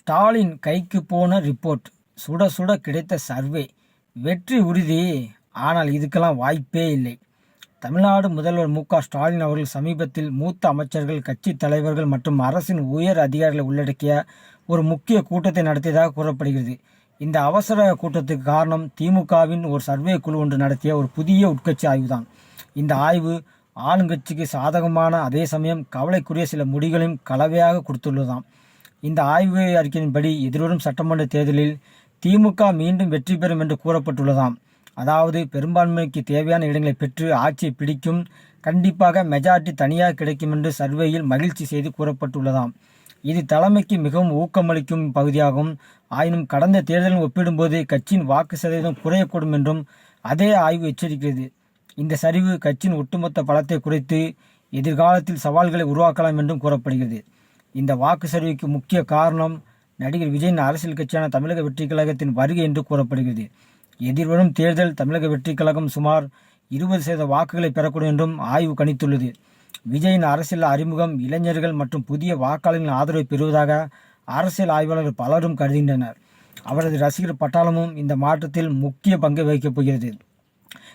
ஸ்டாலின் கைக்கு போன ரிப்போர்ட். சுட சுட கிடைத்த சர்வே. வெற்றி உறுதி. ஆனால் இதுக்கெல்லாம் வாய்ப்பே இல்லை. தமிழ்நாடு முதல்வர் மு க ஸ்டாலின் அவர்கள் சமீபத்தில் மூத்த அமைச்சர்கள் கட்சி தலைவர்கள் மற்றும் அரசின் உயர் அதிகாரிகளை உள்ளடக்கிய ஒரு முக்கிய கூட்டத்தை நடத்தியதாக கூறப்படுகிறது. இந்த அவசர கூட்டத்துக்கு காரணம் திமுகவின் ஒரு சர்வே குழு ஒன்று நடத்திய ஒரு புதிய உட்கட்சி ஆய்வுதான். இந்த ஆய்வு ஆளுங்கட்சிக்கு சாதகமான அதே சமயம் கவலைக்குரிய சில முடிகளையும் கலவையாக கொடுத்துள்ளதாம். இந்த ஆய்வு அறிக்கையின்படி எதிர்வரும் சட்டமன்ற தேர்தலில் திமுக மீண்டும் வெற்றி பெறும் என்று கூறப்பட்டுள்ளதாம். அதாவது பெரும்பான்மைக்கு தேவையான இடங்களை பெற்று ஆட்சியை பிடிக்கும் கண்டிப்பாக மெஜாரிட்டி தனியாக கிடைக்கும் என்று சர்வேயில் மகிழ்ச்சி செய்து கூறப்பட்டுள்ளதாம். இது தலைமைக்கு மிகவும் ஊக்கமளிக்கும் பகுதியாகும். ஆயினும் கடந்த தேர்தலில் ஒப்பிடும்போது கட்சியின் வாக்கு சதவீதம் குறையக்கூடும் என்றும் அதே ஆய்வு எச்சரிக்கிறது. இந்த சரிவு கட்சியின் ஒட்டுமொத்த பலத்தை குறைத்து எதிர்காலத்தில் சவால்களை உருவாக்கலாம் என்றும் கூறப்படுகிறது. இந்த வாக்கு சரிவுக்கு முக்கிய காரணம் நடிகர் விஜயின் அரசியல் கட்சியான தமிழக வெற்றி கழகத்தின் வருகை என்று கூறப்படுகிறது. எதிர்வரும் தேர்தல் தமிழக வெற்றி கழகம் சுமார் இருபது சதவீத வாக்குகளை பெறக்கூடும் என்றும் ஆய்வு கணித்துள்ளது. விஜயின் அரசியல் அறிமுகம் இளைஞர்கள் மற்றும் புதிய வாக்காளர்களின் ஆதரவை பெறுவதாக அரசியல் ஆய்வாளர்கள் பலரும் கருதுகின்றனர். அவரது ரசிகர் பட்டாளமும் இந்த மாற்றத்தில் முக்கிய பங்கை வகிக்கப் போகிறது.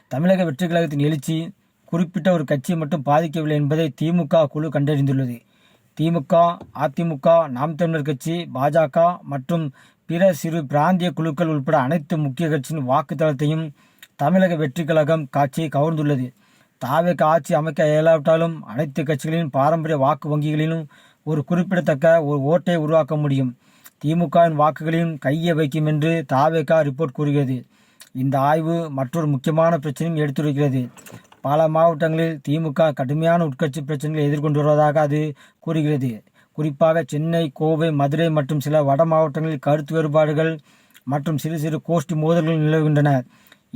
தமிழக வெற்றி கழகத்தின் எழுச்சி குறிப்பிட்ட ஒரு கட்சியை மட்டும் பாதிக்கவில்லை என்பதை திமுக குழு கண்டறிந்துள்ளது. திமுக அதிமுக நாம் தமிழர் கட்சி பாஜக மற்றும் பிற சிறு பிராந்திய குழுக்கள் உட்பட அனைத்து முக்கிய கட்சியின் வாக்குத்தளத்தையும் தமிழக வெற்றி கழகம் காட்சியை கவர்ந்துள்ளது. தாவேக ஆட்சி அமைக்க இயலாவிட்டாலும் அனைத்து கட்சிகளின் பாரம்பரிய வாக்கு வங்கிகளிலும் ஒரு குறிப்பிடத்தக்க ஒரு ஓட்டை உருவாக்க முடியும். திமுகவின் வாக்குகளையும் கையை வைக்கும் என்று தாவேகா ரிப்போர்ட் கூறுகிறது. இந்த ஆய்வு மற்றொரு முக்கியமான பிரச்சனையும் எடுத்துரைக்கிறது. பல மாவட்டங்களில் திமுக கடுமையான உட்கட்சி பிரச்சனைகளை எதிர்கொண்டு வருவதாக அது கூறுகிறது. குறிப்பாக சென்னை கோவை மதுரை மற்றும் சில வட மாவட்டங்களில் கருத்து வேறுபாடுகள் மற்றும் சிறு சிறு கோஷ்டி மோதல்கள் நிலவுகின்றன.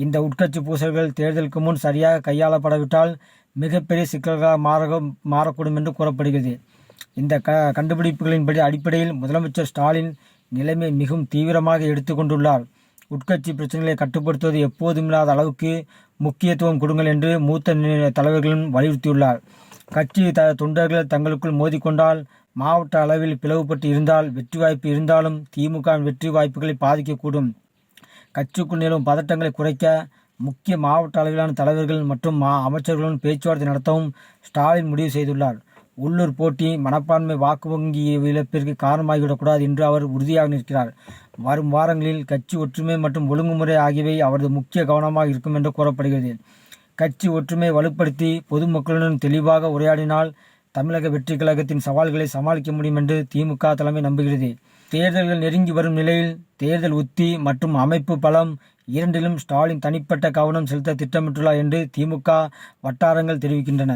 இந்த உட்கட்சி பூசல்கள் தேர்தலுக்கு முன் சரியாக கையாளப்படாவிட்டால் மிகப்பெரிய சிக்கல்களாக மாற மாறக்கூடும் என்று கூறப்படுகிறது. இந்த க கண்டுபிடிப்புகளின்படி அடிப்படையில் முதலமைச்சர் ஸ்டாலின் நிலைமை மிகவும் தீவிரமாக எடுத்துக்கொண்டுள்ளார். உட்கட்சி பிரச்சனைகளை கட்டுப்படுத்துவது எப்போதுமில்லாத அளவுக்கு முக்கியத்துவம் கொடுங்கள் என்று மூத்த தலைவர்களும் வலியுறுத்தியுள்ளார். கட்சி த தொண்டர்கள் தங்களுக்குள் மோதிக்கொண்டால் மாவட்ட அளவில் பிளவுபட்டு இருந்தால் வெற்றி வாய்ப்பு இருந்தாலும் திமுகவின் வெற்றி வாய்ப்புகளை பாதிக்கக்கூடும். கட்சிக்குள் நிலவும் பதட்டங்களை குறைக்க முக்கிய மாவட்ட அளவிலான தலைவர்கள் மற்றும் மா அமைச்சர்களுடன் பேச்சுவார்த்தை நடத்தவும் ஸ்டாலின் முடிவு செய்துள்ளார். உள்ளூர் போட்டி மனப்பான்மை வாக்கு வங்கி இழப்பிற்கு காரணமாகிவிடக்கூடாது என்று அவர் உறுதியாக நிற்கிறார். வரும் வாரங்களில் கட்சி ஒற்றுமை மற்றும் ஒழுங்குமுறை ஆகியவை அவரது முக்கிய கவனமாக இருக்கும் என்று கூறப்படுகிறது. கட்சி ஒற்றுமை வலுப்படுத்தி பொதுமக்களுடன் தெளிவாக உரையாடினால் தமிழக வெற்றி கழகத்தின் சவால்களை சமாளிக்க முடியும் என்று திமுக தலைமை நம்புகிறது. தேர்தல்கள் நெருங்கி வரும் நிலையில் தேர்தல் உத்தி மற்றும் அமைப்பு பலம் இரண்டிலும் ஸ்டாலின் தனிப்பட்ட கவனம் செலுத்த திட்டமிட்டுள்ளார் என்று திமுக வட்டாரங்கள் தெரிவிக்கின்றன.